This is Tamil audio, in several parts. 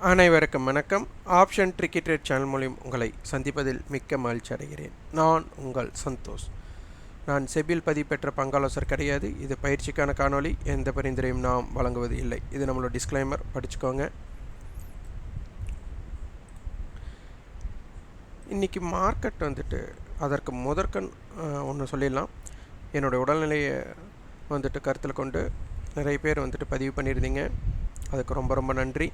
அனைவருக்கும் வணக்கம். ஆப்ஷன் கிரிக்கெட் சேனல் மூலியம் உங்களை சந்திப்பதில் மிக்க மகிழ்ச்சி அடைகிறேன். நான் உங்கள் சந்தோஷ். நான் செபில் பதிவு பெற்ற பங்காலோசர் கிடையாது. இது பயிற்சிக்கான காணொளி. எந்த பரிந்துரையும் நாம் வழங்குவது இல்லை. இது நம்மளோட டிஸ்க்ளைமர் படிச்சுக்கோங்க. இன்றைக்கி மார்க்கெட் வந்துட்டு அதற்கு முதற்கண் ஒன்று சொல்லிடலாம். என்னுடைய உடல்நிலையை வந்துட்டு கருத்தில் கொண்டு நிறைய பேர் வந்துட்டு பதிவு பண்ணியிருந்தீங்க. அதுக்கு ரொம்ப ரொம்ப நன்றி.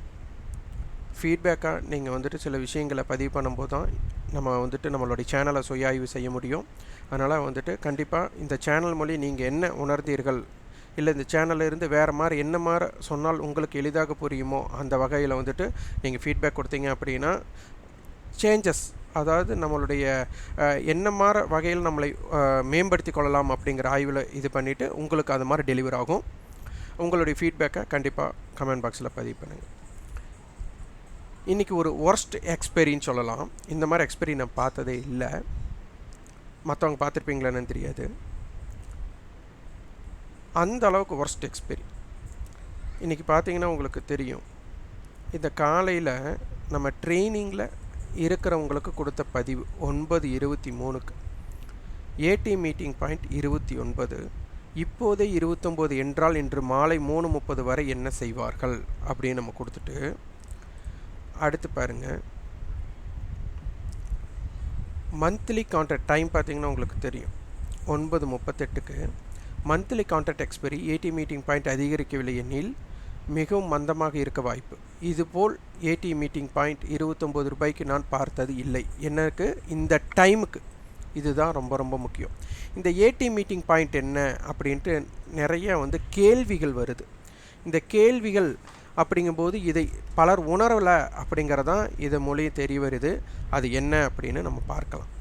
ஃபீட்பேக்காக நீங்கள் வந்துட்டு சில விஷயங்களை பதிவு பண்ணும்போது தான் நம்ம வந்துட்டு நம்மளுடைய சேனலை சுய ஆய்வு செய்ய முடியும். அதனால் வந்துட்டு கண்டிப்பாக இந்த சேனல் மொழி நீங்கள் என்ன உணர்ந்தீர்கள்? இல்லை இந்த சேனலில் இருந்து வேறு மாதிரி என்ன மாதிரி சொன்னால் உங்களுக்கு எளிதாக புரியுமோ? அந்த வகையில் வந்துட்டு நீங்கள் ஃபீட்பேக் கொடுத்தீங்க அப்படின்னா சேஞ்சஸ் அதாவது நம்மளுடைய என்ன மாதிரி வகையில் நம்மளை மேம்படுத்தி கொள்ளலாம் அப்படிங்கிற ஆய்வில் இது பண்ணிவிட்டு உங்களுக்கு அது மாதிரி டெலிவர் ஆகும். உங்களுடைய ஃபீட்பேக்கை கண்டிப்பாக கமெண்ட் பாக்ஸில் பதிவு பண்ணுங்கள் இன்றைக்கி ஒரு ஒர்ஸ்ட் எக்ஸ்பெரின்னு சொல்லலாம். இந்த மாதிரி எக்ஸ்பெரி நான் பார்த்ததே இல்லை. மற்றவங்க பார்த்துருப்பீங்களான்னு தெரியாது. அந்த அளவுக்கு ஒர்ஸ்ட் எக்ஸ்பெரி இன்றைக்கி பார்த்தீங்கன்னா உங்களுக்கு தெரியும். இந்த காலையில் நம்ம ட்ரைனிங்கில் இருக்கிறவங்களுக்கு கொடுத்த பதிவு ஒன்பது இருபத்தி மூணுக்கு. ஏடி மீட்டிங் பாயிண்ட் இருபத்தி ஒன்பது. இப்போதே இருபத்தொம்போது என்றால் இன்று மாலை மூணு முப்பது வரை என்ன செய்வார்கள் அப்படின்னு நம்ம கொடுத்துட்டு அடுத்து பாருங்கள் மந்த்லி கான்ட்ராக்ட் டைம் பார்த்தீங்கன்னா உங்களுக்கு தெரியும். ஒன்பது முப்பத்தெட்டுக்கு மந்த்லி கான்ட்ராக்ட் எக்ஸ்பைரி ஏடி மீட்டிங் பாயிண்ட் அதிகரிக்கவில்லை எனில் மிகவும் மந்தமாக இருக்க வாய்ப்பு. இதுபோல் ஏடி மீட்டிங் பாயிண்ட் இருபத்தொம்போது ரூபாய்க்கு நான் பார்த்தது இல்லை. எனக்கு இந்த டைமுக்கு இதுதான் ரொம்ப ரொம்ப முக்கியம். இந்த ஏடி மீட்டிங் பாயிண்ட் என்ன? அப்படின்ட்டு நிறைய வந்து கேள்விகள் வருது. இந்த கேள்விகள் அப்படிங்கும்போது இதை பலர் உணரலை அப்படிங்கிறதான் இது மொழி தெரிய வருது. அது என்ன அப்படின்னு நம்ம பார்க்கலாம்.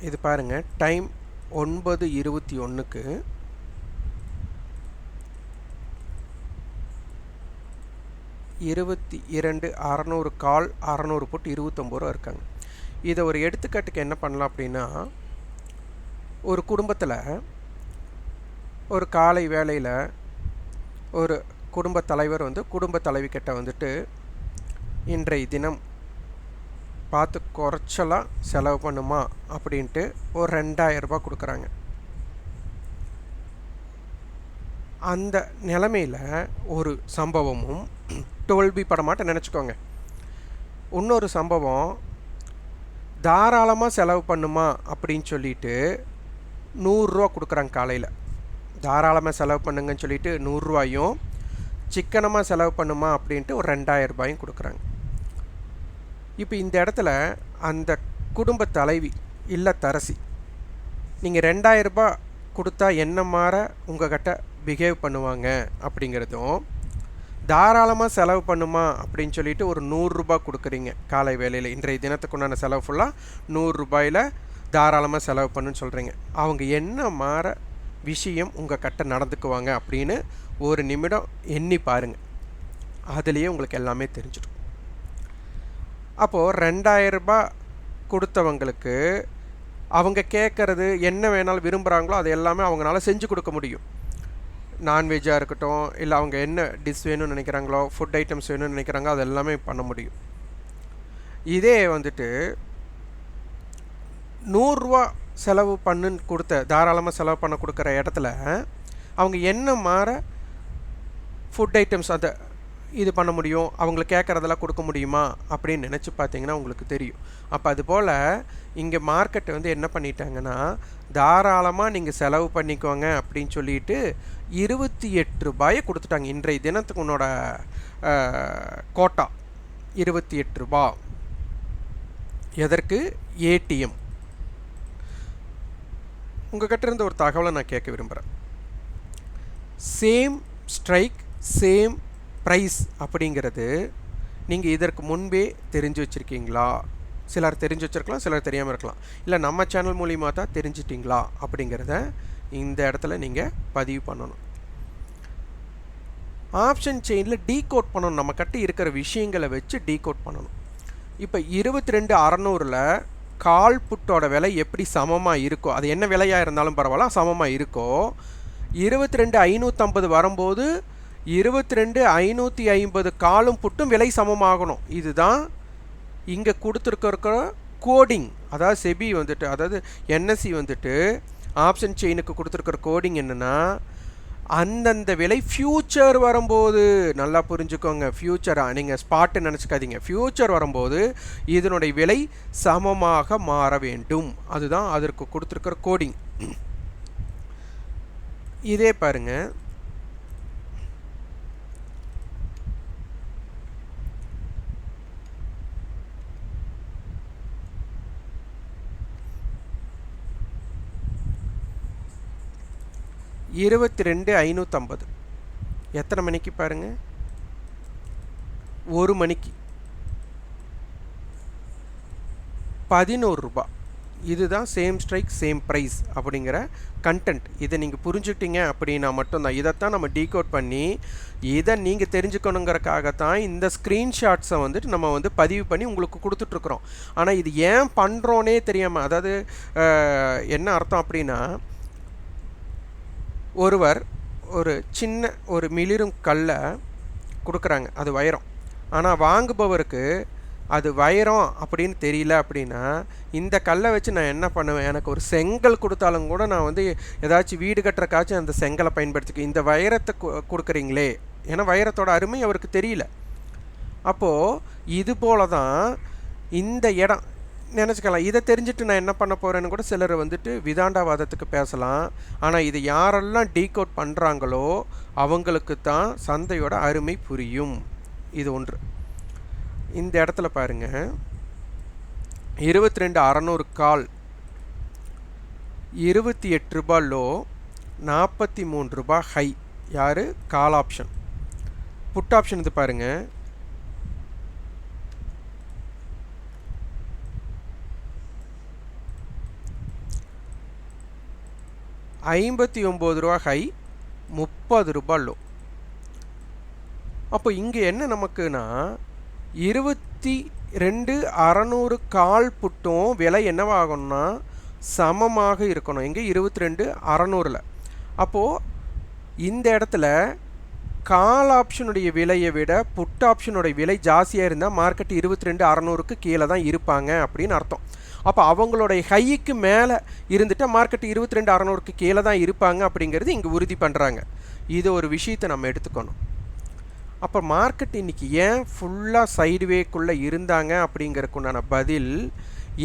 இது பாருங்கள் டைம் ஒன்பது இருபத்தி ஒன்றுக்கு இருபத்தி இரண்டு அறநூறு கால் அறநூறு போட்டு இருபத்தொம்பது ரூபா இருக்காங்க. இதை ஒரு எடுத்துக்காட்டுக்கு என்ன பண்ணலாம் அப்படின்னா ஒரு குடும்பத்தில் ஒரு காலை வேளையில் ஒரு குடும்ப தலைவர் வந்து குடும்ப தலைவிக்கிட்ட வந்துட்டு இன்றைய தினம் பார்த்து குறைச்சலாக செலவு பண்ணுமா? அப்படின்ட்டு ஒரு ரெண்டாயிரரூபா கொடுக்குறாங்க. அந்த நிலமையில் ஒரு சம்பவமும் தோல்வி படமாட்ட நினச்சிக்கோங்க. இன்னொரு சம்பவம் தாராளமாக செலவு பண்ணுமா அப்படின்னு சொல்லிட்டு நூறுரூவா கொடுக்குறாங்க காலையில். தாராளமாக செலவு பண்ணுங்கன்னு சொல்லிட்டு நூறுரூவாயும் சிக்கனமாக செலவு பண்ணுமா அப்படின்ட்டு ஒரு ரெண்டாயிரம் ரூபாயும் கொடுக்குறாங்க. இப்போ இந்த இடத்துல அந்த குடும்ப தலைவி இல்லத்தரசி நீங்கள் ரெண்டாயிரம் ரூபாய் கொடுத்தா என்ன மாற உங்ககிட்ட பிஹேவ் பண்ணுவாங்க அப்படிங்கிறதும் தாராளமாக செலவு பண்ணுமா அப்படின்னு சொல்லிட்டு ஒரு நூறுரூபா கொடுக்குறீங்க. காலை வேலையில் இன்றைய தினத்துக்கு உண்டான செலவு ஃபுல்லாக நூறுரூபாயில் தாராளமாக செலவு பண்ணுன்னு சொல்கிறீங்க அவங்க என்ன மாற விஷயம் உங்கள் கட்ட நடந்துக்குவாங்க அப்படின்னு ஒரு நிமிடம் எண்ணி பாருங்கள் அதுலேயே உங்களுக்கு எல்லாமே தெரிஞ்சிடும். அப்போது ரெண்டாயிரம் ரூபாய் கொடுத்தவங்களுக்கு அவங்க கேட்குறது என்ன வேணாலும் விரும்புகிறாங்களோ அது எல்லாமே அவங்களால செஞ்சு கொடுக்க முடியும். நான்வெஜ்ஜாக இருக்கட்டும் இல்லை அவங்க என்ன டிஷ் வேணும்னு நினைக்கிறாங்களோ ஃபுட் ஐட்டம்ஸ் வேணும்னு நினைக்கிறாங்க அது எல்லாமே பண்ண முடியும். இதே வந்துட்டு நூறுரூவா செலவு பண்ணுன்னு கொடுத்த தாராளமாக செலவு பண்ண கொடுக்குற இடத்துல அவங்க என்ன மாற ஃபுட் ஐட்டம்ஸ் அதை இது பண்ண முடியும் அவங்களுக்கு கேட்குறதெல்லாம் கொடுக்க முடியுமா அப்படின்னு நினச்சி பார்த்தீங்கன்னா உங்களுக்கு தெரியும். அப்போ அதுபோல் இங்கே மார்க்கெட்டை வந்து என்ன பண்ணிட்டாங்கன்னா தாராளமாக நீங்கள் செலவு பண்ணிக்கோங்க அப்படின்னு சொல்லிட்டு இருபத்தி எட்டு ரூபாயை கொடுத்துட்டாங்க. இன்றைய தினத்துக்கு உன்னோட கோட்டா. இருபத்தி எட்டு ரூபா. எதற்கு? ஏடிஎம். உங்ககிட்ட இருந்த ஒரு தகவலை நான் கேட்க விரும்புகிறேன் சேம் ஸ்ட்ரைக் சேம் ப்ரைஸ் அப்படிங்கிறது நீங்கள் இதற்கு முன்பே தெரிஞ்சு வச்சுருக்கீங்களா? சிலர் தெரிஞ்சு வச்சுருக்கலாம் சிலர் தெரியாமல் இருக்கலாம். இல்லை நம்ம சேனல் மூலிமா தான் தெரிஞ்சிட்டிங்களா? அப்படிங்கிறத இந்த இடத்துல நீங்கள் பதிவு பண்ணணும். ஆப்ஷன் செயினில் டீகோட் பண்ணணும். நம்ம கிட்ட இருக்கிற விஷயங்களை வச்சு டீகோட் பண்ணணும். இப்போ இருபத்தி ரெண்டு அறநூறில் கால் புட்டோட விலை எப்படி சமமாக இருக்கோ அது என்ன விலையாக இருந்தாலும் பரவாயில்ல சமமாக இருக்கோ இருபத்தி ரெண்டு ஐநூற்றம்பது வரும்போது இருபத்தி ரெண்டு ஐநூற்றி ஐம்பது காலும் புட்டும் விலை சமமாகணும். இதுதான் இங்கே கொடுத்துருக்கிற கோடிங் அதாவது செபி வந்துட்டு அதாவது என்எஸ்சி வந்துட்டு ஆப்ஷன் செயினுக்கு கொடுத்துருக்கிற கோடிங் என்னென்னா அந்தந்த விலை ஃப்யூச்சர் வரும்போது நல்லா புரிஞ்சுக்கோங்க ஃப்யூச்சராக நீங்கள் ஸ்பாட்டு நினச்சிக்காதீங்க. ஃப்யூச்சர் வரும்போது இதனுடைய விலை சமமாக மாற வேண்டும். அதுதான் அதற்கு கொடுத்துருக்கிற கோடிங் இதே பாருங்கள் இருபத்தி ரெண்டு ஐநூற்றம்பது எத்தனை மணிக்கு பாருங்கள் ஒரு மணிக்கு. பதினோரு ரூபா. இதுதான் சேம் ஸ்ட்ரைக் சேம் ப்ரைஸ் அப்படிங்கிற கண்டென்ட் இதை நீங்கள் புரிஞ்சுக்கிட்டீங்க அப்படின்னா மட்டும்தான். இதைத்தான் நம்ம டீகோட் பண்ணி இதை நீங்கள் தெரிஞ்சுக்கணுங்கிறக்காகத்தான் இந்த ஸ்க்ரீன்ஷாட்ஸை வந்துட்டு நம்ம வந்து பதிவு பண்ணி உங்களுக்கு கொடுத்துட்ருக்குறோம். ஆனால் இது ஏன் பண்ணுறோன்னே தெரியாமல் அதாவது என்ன அர்த்தம் அப்படின்னா ஒருவர் ஒரு சின்ன ஒரு மிளிரும் கல்லை கொடுக்குறாங்க. அது வைரம். ஆனால் வாங்குபவருக்கு அது வைரம் அப்படின்னு தெரியல அப்படின்னா இந்த கல்லை வச்சு நான் என்ன பண்ணுவேன்? எனக்கு ஒரு செங்கல் கொடுத்தாலும் கூட நான் வந்து ஏதாச்சும் வீடு கட்டுறக்காச்சும் அந்த செங்கலை பயன்படுத்திக்க இந்த வைரத்தை கொ கொடுக்குறீங்களே. ஏன்னா வைரத்தோட அருமை அவருக்கு தெரியல. அப்போது இது போல தான் இந்த இடம் நினச்சிக்கலாம். இதை தெரிஞ்சுட்டு நான் என்ன பண்ண போகிறேன்னு கூட சிலர் வந்துட்டு விதாண்டாவாதத்துக்கு பேசலாம். ஆனால் இது யாரெல்லாம் டீகோட் பண்ணுறாங்களோ அவங்களுக்கு தான் சந்தையோட அருமை புரியும். இது ஒன்று. இந்த இடத்துல பாருங்க. இருபத்தி ரெண்டு அறநூறு கால். இருபத்தி எட்டு ரூபாய் லோ நாற்பத்தி மூணு ரூபாய் ஹை. யார்? Call option. புட் ஆப்ஷன் இது பாருங்கள் ஐம்பத்தி ஒம்பது ரூபா ஹை முப்பது ரூபாய் லோ. அப்போ இங்கே என்ன நமக்குன்னா இருபத்தி ரெண்டு அறநூறு கால் புட்டும் விலை என்னவாகணும்னா சமமாக இருக்கணும். இங்கே இருபத்தி ரெண்டு அறநூறில். அப்போது இந்த இடத்துல கால் ஆப்ஷனுடைய விலையை விட புட் ஆப்ஷனுடைய விலை ஜாஸ்தியாக இருந்தால் மார்க்கெட் இருபத்தி ரெண்டு அறநூறுக்கு கீழே தான் இருப்பாங்க அப்படின்னு அர்த்தம். அப்போ அவங்களுடைய ஹைக்கு மேலே இருந்துட்டு மார்க்கெட் இருபத்தி ரெண்டு அறநூறுக்கு கீழே தான் இருப்பாங்க அப்படிங்கிறது இங்கே உறுதி பண்ணுறாங்க இது ஒரு விஷயத்தை நம்ம எடுத்துக்கணும். அப்போ மார்க்கெட் இன்னைக்கு ஏன் ஃபுல்லாக சைடுவேக்குள்ளே இருந்தாங்க அப்படிங்கிறதுக்குண்டான பதில்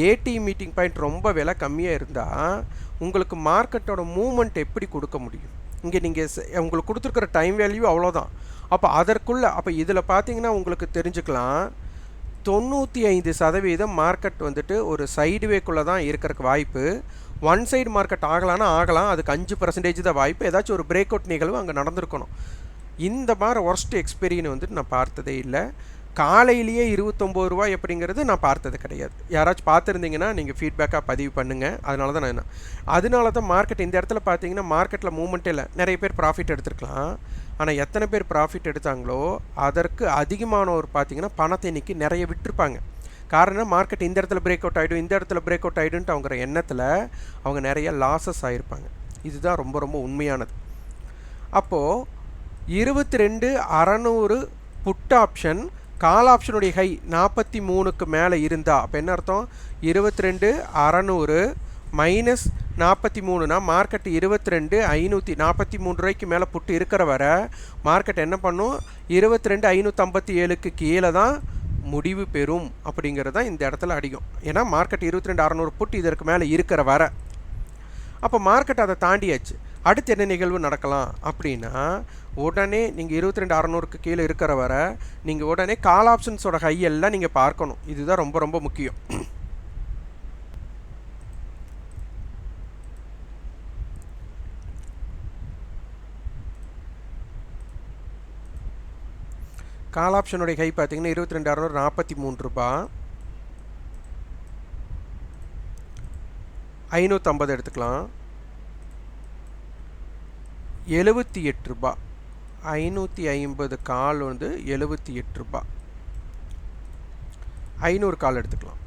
ஏடி மீட்டிங் பாயிண்ட் ரொம்ப விலை கம்மியாக இருந்தால் உங்களுக்கு மார்க்கெட்டோட மூமெண்ட் எப்படி கொடுக்க முடியும்? இங்கே நீங்கள் உங்களுக்கு கொடுத்துருக்குற டைம் வேல்யூ அவ்வளோதான் அப்போ அதற்குள்ளே அப்போ இதில் பார்த்தீங்கன்னா உங்களுக்கு தெரிஞ்சுக்கலாம். தொண்ணூற்றி ஐந்து சதவீதம் மார்க்கெட் வந்துட்டு ஒரு சைடுவேக்குள்ளே தான் இருக்கிறதுக்கு வாய்ப்பு. ஒன் சைடு மார்க்கெட் ஆகலான்னா ஆகலாம். அதுக்கு அஞ்சு பர்சன்டேஜ் தான் வாய்ப்பு. ஏதாச்சும் ஒரு பிரேக் அவுட் நிகழ்வு அங்கே நடந்திருக்கணும். இந்த மாதிரி ஒர்ஸ்ட் எக்ஸ்பீரியன் வந்துட்டு நான் பார்த்ததே இல்லை. காலையிலேயே இருபத்தொம்போது ரூபாய் அப்படிங்கிறது நான் பார்த்தது கிடையாது. யாராச்சும் பார்த்துருந்தீங்கன்னா நீங்கள் ஃபீட்பேக்காக பதிவு பண்ணுங்கள் அதனால தான் நான் என்ன அதனால தான் மார்க்கெட் இந்த இடத்துல பார்த்தீங்கன்னா மார்க்கெட்டில் மூவ்மெண்ட்டே இல்லை. நிறைய பேர் ப்ராஃபிட் எடுத்துருக்கலாம். ஆனால் எத்தனை பேர் ப்ராஃபிட் எடுத்தாங்களோ அதற்கு அதிகமானவர் பார்த்தீங்கன்னா பணத்தை இன்றைக்கி நிறைய விட்டுருப்பாங்க. காரணம் மார்க்கெட் இந்த இடத்துல பிரேக் அவுட் ஆகிடும் இந்த இடத்துல பிரேக் அவுட் ஆகிடும்ட்டு அவங்கிற எண்ணத்தில் அவங்க நிறைய லாஸஸ் ஆகிருப்பாங்க இதுதான் ரொம்ப ரொம்ப உண்மையானது. அப்போது இருபத்தி ரெண்டு அறநூறு புட் ஆப்ஷன் கால் ஆப்ஷனுடைய ஹை நாற்பத்தி மூணுக்கு மேலே இருந்தா அப்போ என்ன அர்த்தம்? இருபத்தி ரெண்டு அறநூறு மைனஸ் நாற்பத்தி மூணுனா மார்க்கெட் இருபத்தி ரெண்டு ஐநூற்றி நாற்பத்தி மூணு ரூபாய்க்கு மேலே புட்டு இருக்கிற வர மார்க்கெட் என்ன பண்ணும்? இருபத்தி ரெண்டு ஐநூற்றம்பத்தி ஏழுக்கு கீழே தான் முடிவு பெறும் அப்படிங்கிறது தான் இந்த இடத்துல அடிக்கும். ஏன்னா மார்க்கெட் இருபத்தி ரெண்டு அறநூறு புட்டு இதற்கு மேலே இருக்கிற வர. அப்போ மார்க்கெட் அதை தாண்டியாச்சு. அடுத்து என்ன நிகழ்வு நடக்கலாம் அப்படின்னா உடனே நீங்கள் இருபத்தி ரெண்டு அறநூறுக்கு கீழே இருக்கிற வர நீங்கள் உடனே கால் ஆப்ஷன்ஸோட ஹையெல்லாம் நீங்கள் பார்க்கணும். இதுதான் ரொம்ப ரொம்ப முக்கியம். கால் ஆப்ஷனுடைய ஹை பார்த்தீங்கன்னா இருபத்தி ரெண்டு அறநூறு நாற்பத்தி மூணு ரூபா. ஐநூற்றம்பது எடுத்துக்கலாம். எழுபத்தி எட்டு ரூபா. ஐநூற்றி ஐம்பது கால் வந்து எழுபத்தி எட்டு ரூபா. ஐநூறு கால் எடுத்துக்கலாம்.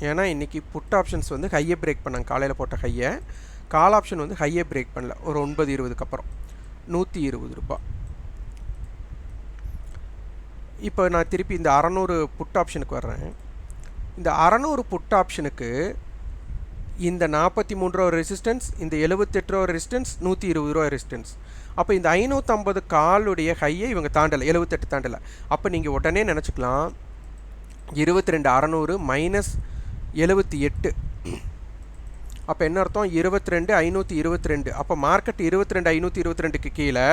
ஏன்னா இன்றைக்கி புட் ஆப்ஷன்ஸ் வந்து ஹையை பிரேக் பண்ணாங்க. காலையில் போட்ட ஹையை. கால் ஆப்ஷன் வந்து ஹையை பிரேக் பண்ணல. ஒரு ஒன்பது இருபதுக்கு அப்புறம். நூற்றி இருபது ரூபாய் இப்போ நான் திருப்பி இந்த அறநூறு புட் ஆப்ஷனுக்கு வர்றேன். இந்த அறநூறு புட் ஆப்ஷனுக்கு இந்த நாற்பத்தி மூணு ரூபா ரெசிஸ்டன்ஸ் இந்த எழுபத்தெட்டு ரூபா ரெசிஸ்டன்ஸ் நூற்றி இருபது ரூபா ரெசிஸ்டன்ஸ் அப்போ இந்த ஐநூற்றம்பது காலுடைய ஹையை இவங்க தாண்டலை எழுபத்தெட்டு தாண்டலை. அப்போ நீங்கள் உடனே நினச்சிக்கலாம் இருபத்தி ரெண்டு அறநூறு மைனஸ் எழுபத்தி எட்டு. அப்போ என்ன அர்த்தம்? இருபத்தி ரெண்டு ஐநூற்றி இருபத்தி ரெண்டு அப்போ மார்க்கெட் இருபத்தி ரெண்டு ஐநூற்றி இருபத்தி ரெண்டுக்கு கீழே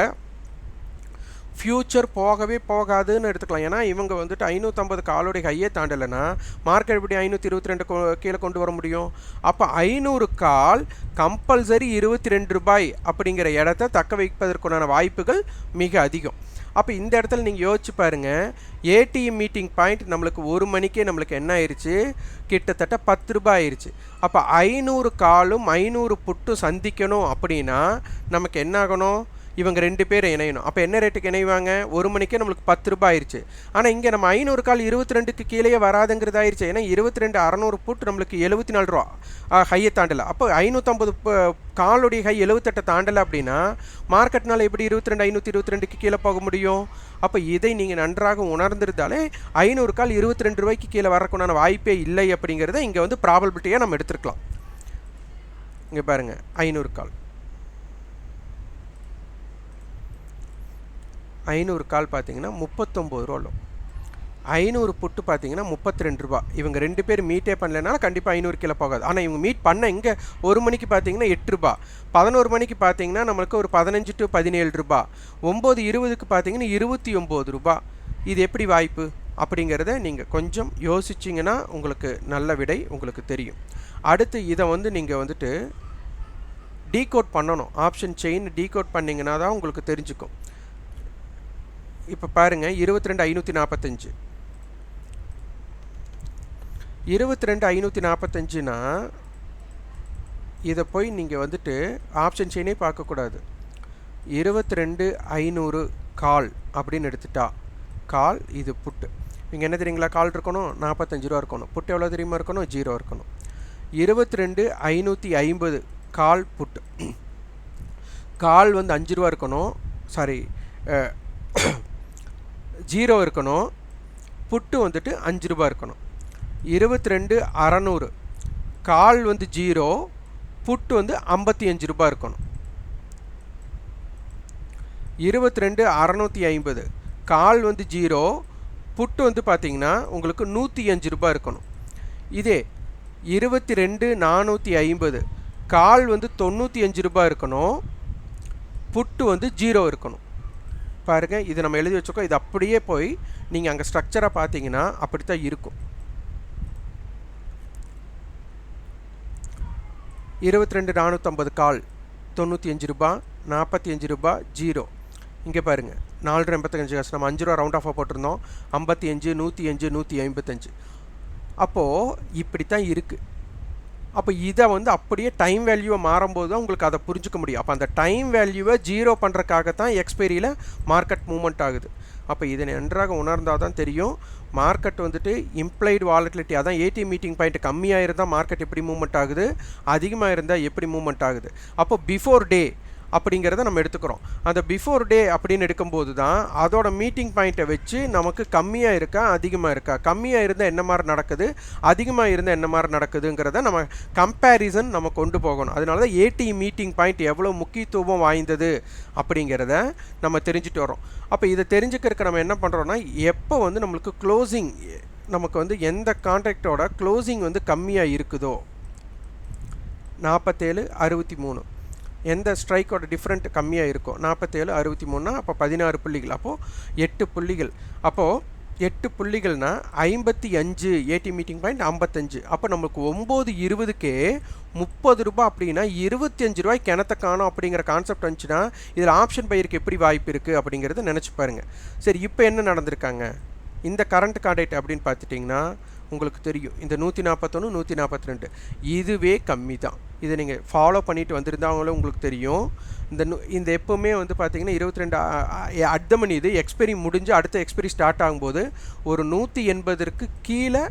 ஃப்யூச்சர் போகவே போகாதுன்னு எடுத்துக்கலாம். ஏன்னா இவங்க வந்துட்டு ஐநூற்றம்பது காலோடைய ஹையே தாண்டலைன்னா மார்க்கெட் எப்படி ஐநூற்றி இருபத்தி ரெண்டு கீழே கொண்டு வர முடியும்? அப்போ ஐநூறு கால் கம்பல்சரி இருபத்தி ரெண்டு ரூபாய் அப்படிங்கிற இடத்த தக்க வைப்பதற்குண்டான வாய்ப்புகள் மிக அதிகம். அப்போ இந்த இடத்துல நீங்கள் யோசிச்சு பாருங்கள் ஏடிஎம் மீட்டிங் பாயிண்ட் நம்மளுக்கு ஒரு மணிக்கே நம்மளுக்கு என்ன ஆயிடுச்சு கிட்டத்தட்ட பத்து ரூபாய் ஆயிடுச்சு அப்போ ஐநூறு காலும் ஐநூறு புட்டும் சந்திக்கணும் அப்படின்னா நமக்கு என்ன ஆகணும்? இவங்க ரெண்டு பேர் இணையணும். அப்போ என்ன ரேட்டுக்கு இணைவாங்க? ஒரு மணிக்கே நம்மளுக்கு பத்து ரூபாய் ஆயிடுச்சு ஆனால் இங்கே நம்ம ஐநூறு கால் இருபத்தி ரெண்டுக்கு கீழே வராதுங்கிறது ஆயிடுச்சு ஏன்னா இருபத்தி ரெண்டு அறநூறு புட் நம்மளுக்கு எழுபத்தி நாலு ரூபா ஹையை தாண்டலை. அப்போ ஐநூற்றம்பது காலுடைய ஹை எழுபத்தெட்டை தாண்டலை அப்படின்னா மார்க்கெட்னால் எப்படி இருபத்தி ரெண்டு ஐநூற்றி இருபத்தி ரெண்டுக்கு கீழே போக முடியும்? அப்போ இதை நீங்கள் நன்றாக உணர்ந்திருந்தாலே ஐநூறு கால் இருபத்தி ரெண்டு ரூபாய்க்கு கீழே வரக்குண்டான வாய்ப்பே இல்லை அப்படிங்கிறத இங்கே வந்து ப்ராபபிலிட்டியாக நம்ம எடுத்துருக்கலாம். இங்கே பாருங்கள் ஐநூறு கால். ஐநூறு கால் பார்த்தீங்கன்னா முப்பத்தொம்போது ரூபா ஐநூறு புட்டு பார்த்தீங்கன்னா முப்பத்தி ரெண்டு ரூபா. இவங்க ரெண்டு பேர் மீட்டே பண்ணலைனால கண்டிப்பாக ஐநூறு கிலோ போகாது. ஆனால் இவங்க மீட் பண்ண இங்கே ஒரு மணிக்கு பார்த்தீங்கன்னா எட்டு ரூபா. பதினோரு மணிக்கு பார்த்தீங்கன்னா நம்மளுக்கு ஒரு பதினஞ்சு டு பதினேழு ரூபா. ஒம்பது இருபதுக்கு பார்த்தீங்கன்னா இருபத்தி ஒம்பது ரூபா. இது எப்படி வாய்ப்பு? அப்படிங்கிறத நீங்கள் கொஞ்சம் யோசிச்சிங்கன்னா உங்களுக்கு நல்ல விடை உங்களுக்கு தெரியும். அடுத்து இதை வந்து நீங்கள் வந்துட்டு டீகோட் பண்ணணும். ஆப்ஷன் செயின் டீகோட் பண்ணிங்கன்னா தான் உங்களுக்கு தெரிஞ்சுக்கும். இப்போ பாருங்கள் இருபத்தி ரெண்டு ஐநூற்றி நாற்பத்தஞ்சு இருபத்தி ரெண்டு ஐநூற்றி நாற்பத்தஞ்சுனா இதை போய் நீங்கள் வந்துட்டு ஆப்ஷன் செயினே பார்க்கக்கூடாது இருபத்தி ரெண்டு ஐநூறு கால் அப்படின்னு எடுத்துட்டா கால் இது புட்டு. இங்கே என்ன தெரியுங்களா கால் இருக்கணும்? நாற்பத்தஞ்சு ரூபா இருக்கணும். புட்டு எவ்வளோ தெரியுமா இருக்கணும்? ஜீரோ இருக்கணும். இருபத்தி ரெண்டு ஐநூற்றி ஐம்பது கால் புட்டு. கால் வந்து அஞ்சு ரூபா இருக்கணும். சாரி ஜீரோ இருக்கணும் புட்டு வந்துட்டு அஞ்சு ரூபா இருக்கணும். இருபத்தி ரெண்டு அறநூறு. கால் வந்து ஜீரோ புட்டு வந்து ஐம்பத்தி அஞ்சு ரூபா இருக்கணும். இருபத்தி ரெண்டு அறநூற்றி ஐம்பது. கால் வந்து ஜீரோ புட்டு வந்து பார்த்திங்கன்னா உங்களுக்கு நூற்றி அஞ்சு ரூபா இருக்கணும். இதே இருபத்தி ரெண்டு நானூற்றி ஐம்பது. கால் வந்து தொண்ணூற்றி அஞ்சு ரூபா இருக்கணும் புட்டு வந்து ஜீரோ இருக்கணும். பாருங்கள் இது நம்ம எழுதி வச்சுக்கோ இது அப்படியே போய் நீங்கள் அங்கே ஸ்ட்ரக்சராக பார்த்தீங்கன்னா அப்படி தான் இருக்கும். இருபத்தி ரெண்டு நானூற்றம்பது கால் தொண்ணூற்றி அஞ்சு ரூபா நாற்பத்தி அஞ்சு ரூபா ஜீரோ. இங்கே பாருங்கள் நாலு எண்பத்தஞ்சு காசு. நம்ம அஞ்சு ரூபா ரவுண்ட் ஆஃபாக போட்டிருந்தோம். ஐம்பத்தி அஞ்சு நூற்றி அஞ்சு நூற்றி ஐம்பத்தஞ்சு. அப்போது இப்படி தான் இருக்குது அப்போ இதை வந்து அப்படியே டைம் வேல்யூவை மாறும்போது தான் உங்களுக்கு அதை புரிஞ்சுக்க முடியும். அப்போ அந்த டைம் வேல்யூவை ஜீரோ பண்ணுறக்காக தான் எக்ஸ்பைரியில் மார்க்கெட் மூமெண்ட் ஆகுது. அப்போ இதை நன்றாக உணர்ந்தால் தான் தெரியும். மார்க்கெட் வந்துட்டு இம்ப்ளைடு வாலட்டிலிட்டி அதான் ஏடிஎம் மீட்டிங் பாயிண்ட் கம்மியாக இருந்தால் மார்க்கெட் எப்படி மூவ்மெண்ட் ஆகுது? அதிகமாக இருந்தால் எப்படி மூவ்மெண்ட் ஆகுது? அப்போ பிஃபோர் டே அப்படிங்கிறத நம்ம எடுத்துக்கிறோம். அந்த பிஃபோர் டே அப்படின்னு எடுக்கும்போது தான் அதோட மீட்டிங் பாயிண்ட்டை வச்சு நமக்கு கம்மியாக இருக்கா அதிகமாக இருக்கா? கம்மியாக இருந்தால் என்ன மாதிரி நடக்குது? அதிகமாக இருந்தால் என்ன மாதிரி நடக்குதுங்கிறத நம்ம கம்பேரிசன் நம்ம கொண்டு போகணும். அதனால தான் ஏடி மீட்டிங் பாயிண்ட் எவ்வளோ முக்கியத்துவம் வாய்ந்தது அப்படிங்கிறத நம்ம தெரிஞ்சுட்டு வரோம் அப்போ இதை தெரிஞ்சுக்கிறதுக்கு நம்ம என்ன பண்ணுறோன்னா எப்போ வந்து நம்மளுக்கு க்ளோசிங் நமக்கு வந்து எந்த கான்ட்ராக்டோட க்ளோசிங் வந்து கம்மியாக இருக்குதோ? நாற்பத்தேழு அறுபத்தி மூணு. எந்த ஸ்ட்ரைக்கோட டிஃப்ரெண்ட் கம்மியாக இருக்கும் நாற்பத்தேழு அறுபத்தி மூணுனா அப்போ பதினாறு புள்ளிகள். அப்போது எட்டு புள்ளிகள். அப்போது எட்டு புள்ளிகள்னா ஐம்பத்தி அஞ்சு ஏடி மீட்டிங் பாயிண்ட் ஐம்பத்தஞ்சு. அப்போ நம்மளுக்கு ஒம்பது இருபதுக்கே முப்பது ரூபா அப்படின்னா இருபத்தஞ்சு ரூபாய் கிணத்த காணும் அப்படிங்கிற கான்செப்ட் வந்துச்சுன்னா இதில் ஆப்ஷன் பயிருக்கு எப்படி வாய்ப்பு இருக்குது அப்படிங்கிறத நினச்சி பாருங்கள் சரி இப்போ என்ன நடந்திருக்காங்க? இந்த கரண்ட் கான்டாக்ட் அப்படின்னு பார்த்துட்டிங்கன்னா உங்களுக்கு தெரியும். இந்த நூற்றி நாற்பத்தொன்று நூற்றி நாற்பத்தி ரெண்டு இதுவே கம்மி தான். இதை நீங்கள் ஃபாலோ பண்ணிட்டு வந்திருந்தாங்களும் உங்களுக்கு தெரியும். இந்த நு இந்த எப்போவுமே வந்து பார்த்திங்கன்னா இருபத்தி ரெண்டு அட் மணி இது எக்ஸ்பெரி முடிஞ்சு அடுத்த எக்ஸ்பெரி ஸ்டார்ட் ஆகும்போது ஒரு நூற்றி எண்பதற்கு கீழே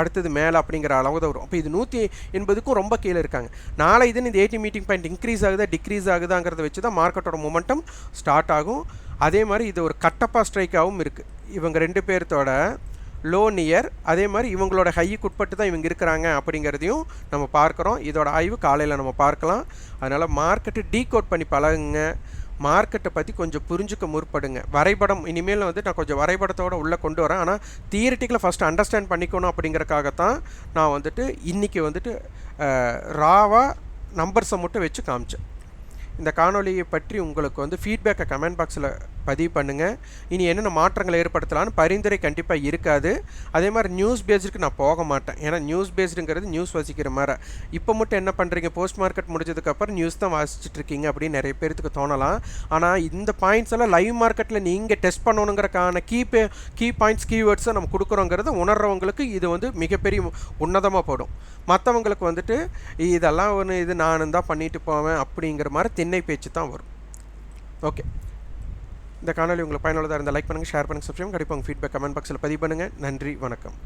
அடுத்தது மேலே அப்படிங்கிற அளவு தான் வரும். அப்போ இது நூற்றி எண்பதுக்கும் ரொம்ப கீழே இருக்காங்க. நாளை இதுன்னு இந்த எயிட்டி மீட்டிங் பாயிண்ட் இன்க்ரீஸ் ஆகுதா டிக்ரீஸ் ஆகுதாங்கிறத வச்சு தான் மார்க்கெட்டோட மொமெண்டம் ஸ்டார்ட் ஆகும். அதே மாதிரி இது ஒரு கட்டப்பா ஸ்ட்ரைக்காகவும் இருக்குது இவங்க ரெண்டு பேர்த்தோட லோ நியர் அதே மாதிரி இவங்களோட ஹையுக்கு உட்பட்டு தான் இவங்க இருக்கிறாங்க அப்படிங்கிறதையும் நம்ம பார்க்குறோம். இதோட ஆய்வு காலையில் நம்ம பார்க்கலாம். அதனால் மார்க்கெட்டு டீகோட் பண்ணி பழகுங்க. மார்க்கெட்டை பற்றி கொஞ்சம் புரிஞ்சுக்க முற்படுங்க. வரைபடம் இனிமேல் வந்து நான் கொஞ்சம் வரைபடத்தோடு உள்ளே கொண்டு வரேன். ஆனால் தியரிட்டிக்கலாக ஃபஸ்ட்டு அண்டர்ஸ்டாண்ட் பண்ணிக்கணும் அப்படிங்கிறக்காகத்தான் நான் வந்துட்டு இன்றைக்கி வந்துட்டு ராவாக நம்பர்ஸை மட்டும் வச்சு காமிச்சேன். இந்த காணொலியை பற்றி உங்களுக்கு வந்து ஃபீட்பேக்கை கமெண்ட் பாக்ஸில் பதிவு பண்ணுங்கள் இனி என்னென்ன மாற்றங்களை ஏற்படுத்தலான்னு பரிந்துரை கண்டிப்பாக இருக்காது. அதே மாதிரி நியூஸ் பேஸ்டுக்கு நான் போக மாட்டேன். ஏன்னா நியூஸ் பேஸ்டுங்கிறது நியூஸ் வாசிக்கிற மாதிரி. இப்போ மட்டும் என்ன பண்ணுறீங்க போஸ்ட் மார்க்கெட் முடிஞ்சதுக்கப்புறம் நியூஸ் தான் வாசிச்சுட்டு இருக்கீங்க அப்படின்னு நிறைய பேர்த்துக்கு தோணலாம். ஆனால் இந்த பாயிண்ட்ஸ் எல்லாம் லைவ் மார்க்கெட்டில் நீங்கள் டெஸ்ட் பண்ணணுங்கிறக்கான கீ பே கீ பாயிண்ட்ஸ் கீவேர்ட்ஸை நம்ம கொடுக்குறோங்கிறத உணர்றவங்களுக்கு இது வந்து மிகப்பெரிய உன்னதமாக போடும். மற்றவங்களுக்கு வந்துட்டு இதெல்லாம் ஒன்று இது நானும் தான் பண்ணிட்டு போவேன் அப்படிங்கிற மாதிரி திண்ணை பேச்சு தான் வரும். ஓகே இந்த காணொலி உங்களுக்கு பயனுள்ளதாக இருந்தால் லைக் பண்ணுங்கள் ஷேர் பண்ணுங்கள் சப்ஸ்கிரைப் கண்டிப்பாக உங்கள் ஃபீட்பேக் கமெண்ட் பாக்ஸில் பதிவு பண்ணுங்கள் நன்றி வணக்கம்.